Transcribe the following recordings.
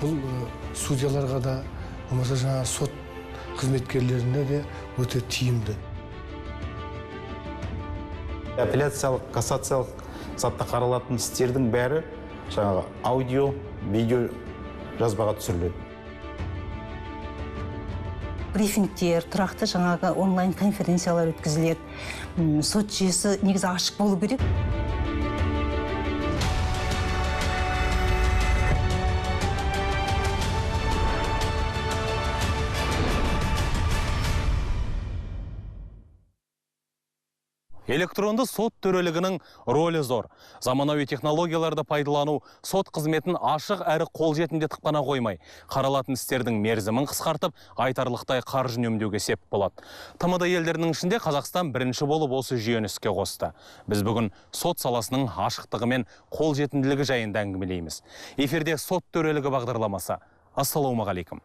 бұл судьяларға да болмаса жаңағы сот қызметкерлеріне де өте тиімді. Апелляциялық кассациялық сатта қаралатын істердің бәрі жаңағы аудио видео жазбаға түсіріледі. Брифингтер тұрақты жаңағы онлайн конференциялар өткізіледі. Сот жүйесі негізі ашық болу керек. Электронды сот төрелігінің рөлі зор. Заманауи технологияларды пайдалану сот қызметін ашық әрі қолжетімді етіп қана қоймай қаралатын істердің мерзімін қысқартып айтарлықтай қаржы үнемдеуге сеп болады. Тмд елдерінің ішінде қазақстан бірінші болып осы жүйені іске қосты. Біз бүгін сот саласының ашықтығы мен қолжетімділігі жайында әңгімелейміз. Эфирде сот төрелігі бағдарламасы. Ассалаумағалейкум.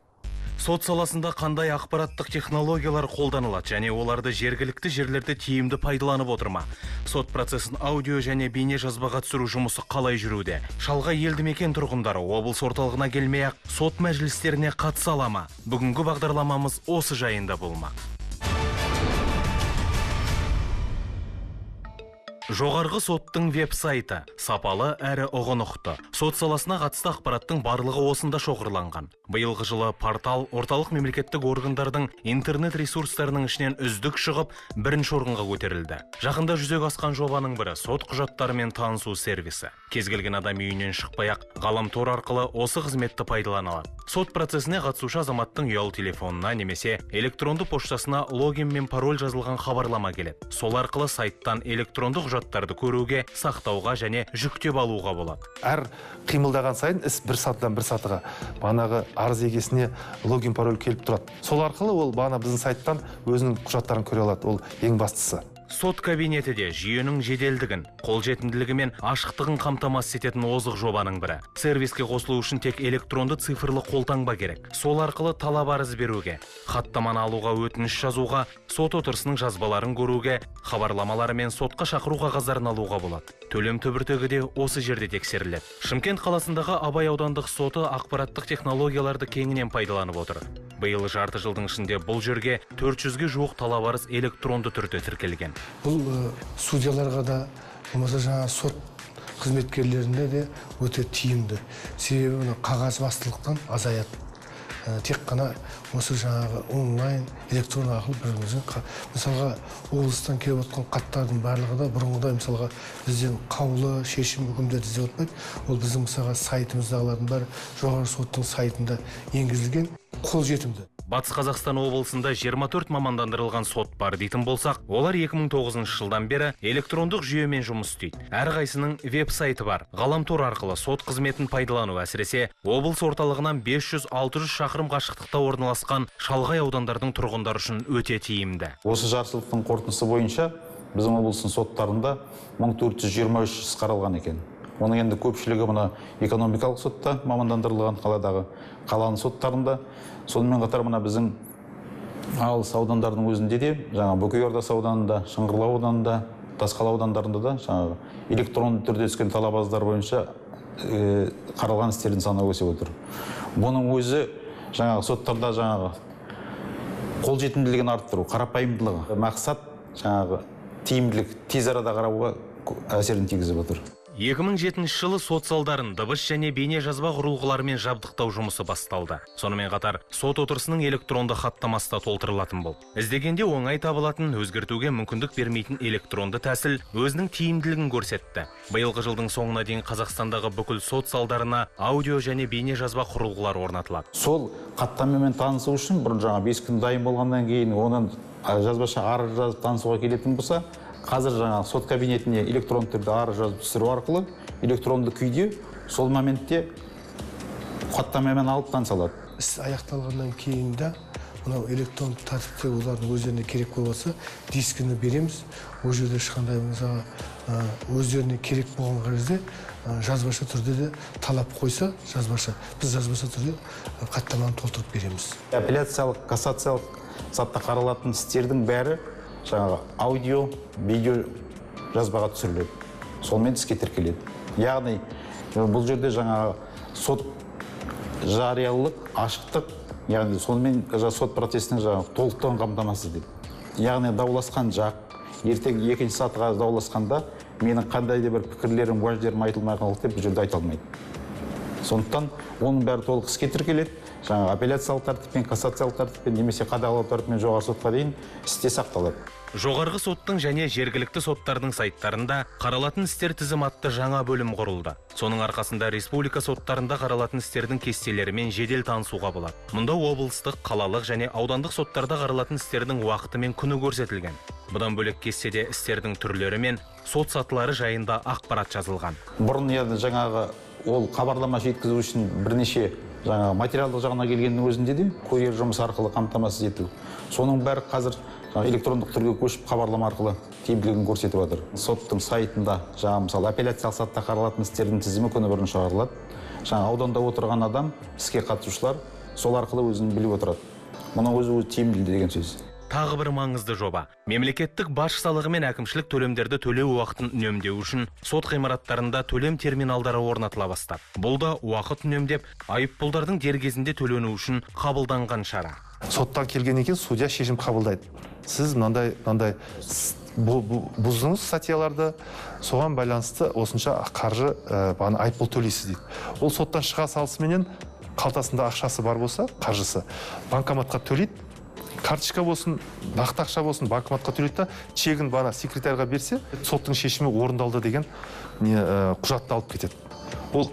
Сот саласында қандай ақпараттық технологиялар қолданылады және оларды жергілікті жерлерде тиімді пайдаланып отыр ма? Сот процесін аудио және бейне жазбаға түсіру жұмысы қалай жүруде? Шалғай елді мекен тұрғындары облыс орталығына келмей ақ сот мәжілістеріне қатыса ала ма? Бүгінгі бағдарламамыз осы жайында болмақ. Жоғарғы соттың веб-сайты. Сапалы әрі ұғынықты. Сот саласына қатысты ақпараттың барлығы осында шоғырланған. Биылғы жылы портал орталық мемлекеттік органдардың интернет ресурстарының ішінен үздік шығып бірінші орынға көтерілді. Жақында жүзеге асқан жобаның бірі сот құжаттарымен танысу сервисі. Кез келген адам үйінен шықпай ақ ғаламтор арқылы осы қызметті пайдалана алады. Сот процесіне қатысушы азаматтың ұялы телефонына немесе электронды поштасына логин мен пароль жазылған хабарлама келеді. Сол арқылы сайттан электронды құжаттарды көруге сақтауға және жүктеп алуға болады. Әр қимылдаған сайын іс бір сатыдан бір сатыға бағанағы арыз егесіне логин пароль келіп тұрады. Сол арқылы ол бағана біздің сайттан өзінің құжаттарын көре алады ол ең бастысы. Сот кабинеті де жүйенің жеделдігін қолжетімділігі мен ашықтығын қамтамасыз ететін озық жобаның бірі. Сервиске қосылу үшін тек электронды цифрлы қолтаңба керек. Сол арқылы талап арыз беруге хаттаманы алуға өтініш жазуға сот отырысының жазбаларын көруге хабарламалары мен сотқа шақыру қағаздарын алуға болады. Төлем түбіртегі де осы жерде тексеріледі. Шымкент қаласындағы абай аудандық соты ақпараттық технологияларды кеңінен пайдаланып отыр. Биыл жарты жылдың ішінде бұл жерге 400-ге жуық талап арыз электронды түрде тіркелген. Бұл судьяларға да болмаса жаңағы сот қызметкерлеріне де өте тиімді. Себебі мына қағазбастылықтан азаяды. Тек қана осы жаңағы онлайн электрон арқылы бір бірімізбен қа- мысалға облыстан келіп отқан хаттардың барлығы да бұрынғыдай мысалға бізден қаулы шешім үкімдер іздеп отпайды. Ол біздің мысалға сайтымыздағылардың бәрі жоғарғы соттың сайтында енгізілген қолжетімді. Батыс қазақстан облысында 24 мамандандырылған сот бар дейтін болсақ олар 2009 жылдан бері электрондық жүйемен жұмыс істейді. Әрқайсының веб-сайты бар. Ғаламтор арқылы сот қызметін пайдалану әсіресе облыс орталығынан 500-600 шақырым қашықтықта орналасқан шалғай аудандардың тұрғындары үшін өте тиімді. Осы жартыжылдықтың қорытындысы бойынша біздің облыстың соттарында 1423 іс қаралған екен. Оның енді көпшілігі мына экономикалық сотта мамандандырылған қаладағы қаланың соттарында. Сонымен қатар мына біздің алыс аудандардың өзінде де жаңағы бөкей ордасы ауданында шыңғырлау ауданында тасқала аудандарында да жаңағы электронды түрде түскен талап бойынша э, қаралған істердің саны өсіп отыр. Бұның өзі жаңағы соттарда жаңағы қолжетімділігін арттыру қарапайымдылығы мақсат жаңағы тиімділік тез арада қарауға әсерін тигізіп отыр. 2007 жылы сот залдарын дыбыс және бейне жазба құрылғыларымен жабдықтау жұмысы басталды. Сонымен қатар сот отырысының электронды хаттамасы да толтырылатын болды. Іздегенде оңай табылатын өзгертуге мүмкіндік бермейтін электронды тәсіл өзінің тиімділігін көрсетті. Биылғы жылдың соңына дейін қазақстандағы бүкіл сот залдарына аудио және бейне жазба құрылғылар орнатылады. Сол хаттамамен танысу үшін бұрын жаңағы бес күн дайын болғаннан кейін оның а, жазбаша арыз жазып танысуға келетін болса қазір жаңағы сот кабинетіне электронды түрде арыз жазып түсіру арқылы электронды күйде сол моментте хаттамамен алып таныса алады іс аяқталғаннан кейін де мынау электронды тәртіпте олардың өздеріне керек болып жатса дискіні береміз. Ол жерде ешқандай мысалға ә, өздеріне керек болған кезде жазбаша түрде де талап қойса жазбаша біз жазбаша түрде хаттаманы толтырып береміз. Апелляциялық кассациялық сатта қаралатын істердің бәрі жаңағы аудио видео жазбаға түсіріледі. Сонымен іске тіркеледі. Яғни бұл жерде жаңағы сот жариялылық ашықтық яғни сонымен сот процесінің жаңағы толықтығын қамтамасыз етеді. Яғни дауласқан жақ ертең екінші сатыға дауласқанда менің қандай да бір пікірлерім уәждерім айтылмай қалды деп бұл жерде айта алмайды. Сондықтан оның бәрі толық іске тіркеледі. Жаңағы апелляциялық тәртіппен кассациялық тәртіппен немесе қадағалау тәртіппен жоғары сотқа дейін істе сақталады. Жоғарғы соттың және жергілікті соттардың сайтарында қаралатын істер тізім атты жаңа бөлім құрылды. Соның арқасында республика соттарында қаралатын істердің кестелерімен жедел танысуға болады. Мұнда облыстық қалалық және аудандық соттарда қаралатын істердің уақыты мен күні көрсетілген. Бұдан бөлек кестеде істердің түрлері мен сот сатылары жайында ақпарат жазылған. Бұрын енді жаңағы ол хабарлама жеткізу үшін бірнеше жаңағы материалдық жағына келгеннің өзінде де курьер жұмысы арқылы қамтамасыз ету соның бәрі қазір электрондық түрге көшіп хабарлама арқылы тиімділігін көрсетіп жатыр. Соттың сайтында жаңағы мысалы апелляциялық сатыда қаралатын істердің тізімі күні бұрын шығарылады. Жаңағы ауданда отырған адам іске қатысушылар сол арқылы өзін біліп отырады. Мұның өзі тиімді деген сөз. Тағы бір маңызды жоба. Мемлекеттік баж салығы мен әкімшілік төлемдерді төлеу уақытын үнемдеу үшін сот ғимараттарында төлем терминалдары орнатыла бастады бұл да уақыт үнемдеп айыппұлдардың дер кезінде төленуі үшін қабылданған шара. Соттан келгеннен кейін судья шешім қабылдайды. Сіз мынандай мынандай бұздыңыз статьяларды соған байланысты осынша қаржы ә, айыппұл төлейсіз дейді. Ол соттан шыға салысыменен қалтасында ақшасы бар болса қаржысы банкоматқа төлейді карточка болсын нақты ақша болсын банкоматқа төлейді да чегін бана секретарьға берсе соттың шешімі орындалды деген не ә, құжатты алып кетеді. Ол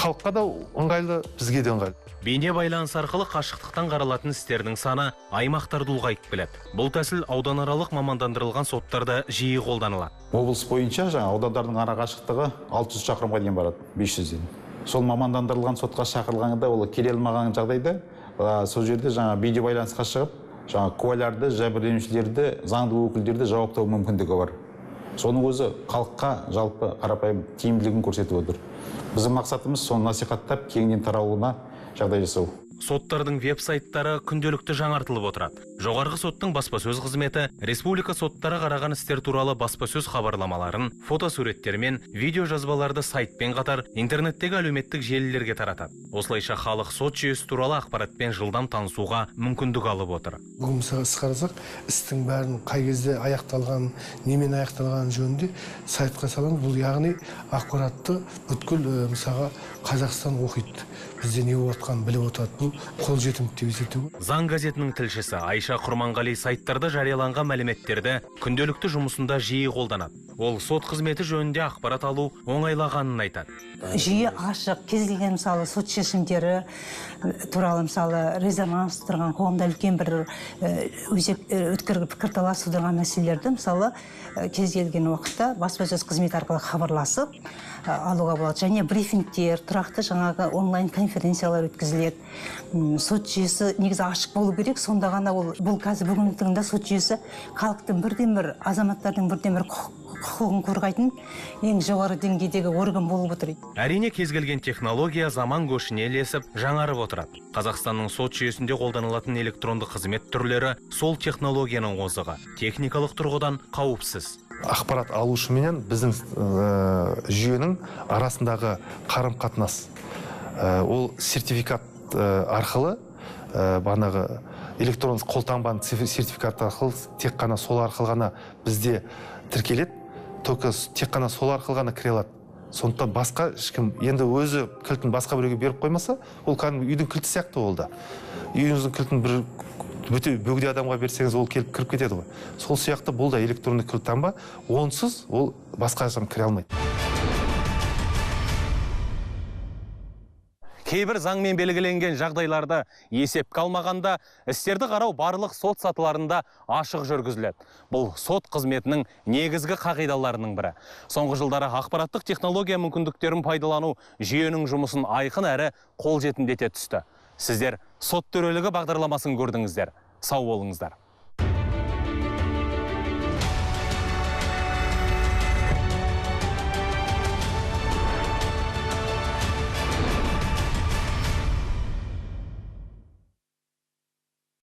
халыққа да ыңғайлы бізге де ыңғайлы. Бейне байланыс арқылы қашықтықтан қаралатын істердің саны аймақтарда ұлғайып келеді. Бұл тәсіл ауданаралық мамандандырылған соттарда жиі қолданылады. Облыс бойынша жаңағы аудандардың ара қашықтығы 600 шақырымға дейін барады 500-ден сол мамандандырылған сотқа шақырылғанда ол келе алмаған жағдайда сол жерде жаңа видео байланысқа шығып жаңа куәларды жәбірленушілерді заңды өкілдерді жауаптау мүмкіндігі бар. Соның өзі халыққа жалпы қарапайым тиімділігін көрсетіп отыр. Біздің мақсатымыз соны насихаттап кеңінен таралуына жағдай жасау. Соттардың веб-сайттары күнделікті жаңартылып отырады. Жоғарғы соттың баспасөз қызметі республика соттары қараған істер туралы баспасөз хабарламаларын фотосуреттер мен видео жазбаларды сайтпен қатар интернеттегі әлеуметтік желілерге таратады. Осылайша халық сот жүйесі туралы ақпаратпен жылдам танысуға мүмкіндік алып отыр. Бүгін мысалға іс қарасақ істің бәрін қай кезде аяқталғанын немен аяқталғаны жөнінде сайтқа саламыз бұл яғни ақпаратты бүткіл мысалға қазақстан оқиды. Бізде не болып жатқанын біліп отырады. Бұл қолжетімді деп есептеуге заң газетінің тілшісі айша құрманғали сайттарда жарияланған мәліметтерді күнделікті жұмысында жиі қолданады. Ол сот қызметі жөнінде ақпарат алу оңайлағанын айтады. Жүйе ашық кез келген мысалы сот шешімдері туралы мысалы резонанс тұрған қоғамда үлкен бір өзек өткір пікірталас тудырған мәселелерді мысалы кез келген уақытта баспасөз қызметі арқылы хабарласып алуға болады және брифингтер тұрақты жаңағы онлайн конференциялар өткізіледі. Сот жүйесі негізі ашық болу керек. Сонда ғана ол бұл қазір бүгінгі таңда сот жүйесі халықтың бірден бір азаматтардың бірден бір құқығын қорғайтын ең жоғары деңгейдегі орган болып отыр. Әрине кез келген технология заман көшіне ілесіп жаңарып отырады. Қазақстанның сот жүйесінде қолданылатын электрондық қызмет түрлері сол технологияның озығы. Техникалық тұрғыдан қауіпсіз. Ақпарат алушыменен біздің ә, жүйенің арасындағы қарым қатынас Ә, ол сертификат ә, арқылы ә, бағанағы электронды қолтаңбаның цифр- сертификаты арқылы тек қана сол арқылы ғана бізде тіркеледі. Только тек қана сол арқылы ғана кіре алады. Сондықтан басқа ешкім енді өзі кілтін басқа біреуге беріп қоймаса ол кәдімгі үйдің кілті сияқты ол да. Үйіңіздің кілтін бір өте бөгде адамға берсеңіз ол келіп кіріп кетеді ғой. Сол сияқты бұл да электронды кілттаңба онсыз ол басқа ешкім кіре алмайды. Кейбір заңмен белгіленген жағдайларды есепке алмағанда істерді қарау барлық сот сатыларында ашық жүргізіледі. Бұл сот қызметінің негізгі қағидаларының бірі. Соңғы жылдары ақпараттық технология мүмкіндіктерін пайдалану жүйенің жұмысын айқын әрі қолжетімді ете түсті. Сіздер сот төрелігі бағдарламасын көрдіңіздер. Сау болыңыздар.